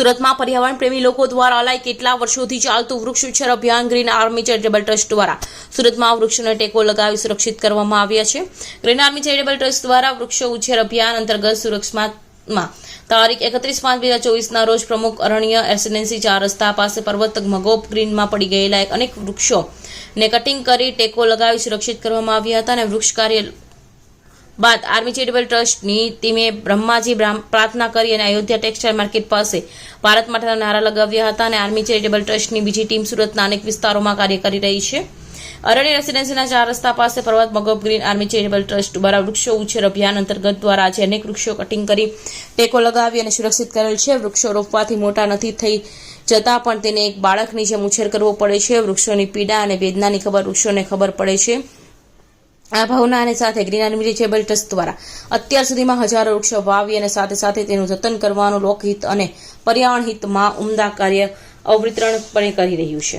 સુરતમાં પર્યાવરણ પ્રેમી લોકો દ્વારા અલાય કેટલા વર્ષોથી ચાલતું વૃક્ષ ઉછેર અભિયાન ગ્રીન આર્મી ચેરિટેબલ ટ્રસ્ટ દ્વારા સુરતમાં વૃક્ષોને ટેકો લગાવી સુરક્ષિત કરવામાં આવ્યા છે. ગ્રીન આર્મી ચેરિટેબલ ટ્રસ્ટ દ્વારા વૃક્ષો ઉછેર અભિયાન અંતર્ગત સુરક્ષામાં તારીખ એકત્રીસ પાંચ બે હજાર ચોવીસના રોજ પ્રમુખ અરણ્ય રેસિડેન્સી ચાર રસ્તા પાસે પર્વત મગોપ ગ્રીનમાં પડી ગયેલા અનેક વૃક્ષો ને કટિંગ કરી ટેકો લગાવી સુરક્ષિત કરવામાં આવ્યા હતા અને વૃક્ષ કાર્ય બાદ આર્મી ચેરિટેબલ ટ્રસ્ટની ટીમે બ્રહ્માજી પ્રાર્થના કરી અને અયોધ્યા ટેક્સટાઇલ માર્કેટ પાસે ભારત માટેના નારા લગાવ્યા હતા અને આર્મી ચેરિટેબલ ટ્રસ્ટની બીજી ટીમ સુરતના અનેક વિસ્તારોમાં કાર્ય કરી રહી છે. અરણ્ય રેસીડેન્સીના ચાર રસ્તા પાસે Parvat Magob green army charitable trust દ્વારા વૃક્ષો ઉછેર અભિયાન અંતર્ગત દ્વારા આજે અનેક વૃક્ષો કટિંગ કરી ટેકો લગાવી અને સુરક્ષિત કરેલ છે. વૃક્ષો રોપવાથી મોટા નથી થઈ જતા, પણ તેને એક બાળકની જેમ ઉછેર કરવો પડે છે. વૃક્ષોની પીડા અને વેદનાની ખબર વૃક્ષોને ખબર પડે છે. આ ભાવના અને સાથે ગ્રીન આર્મી ચેરિટેબલ ટ્રસ્ટ દ્વારા. અત્યાર સુધીમાં હજારો વૃક્ષો વાવી અને સાથે સાથે તેનું જતન કરવાનું લોકહિત અને પર્યાવરણ હિતમાં ઉમદા કાર્ય અવિતરણપણે કરી રહ્યું છે.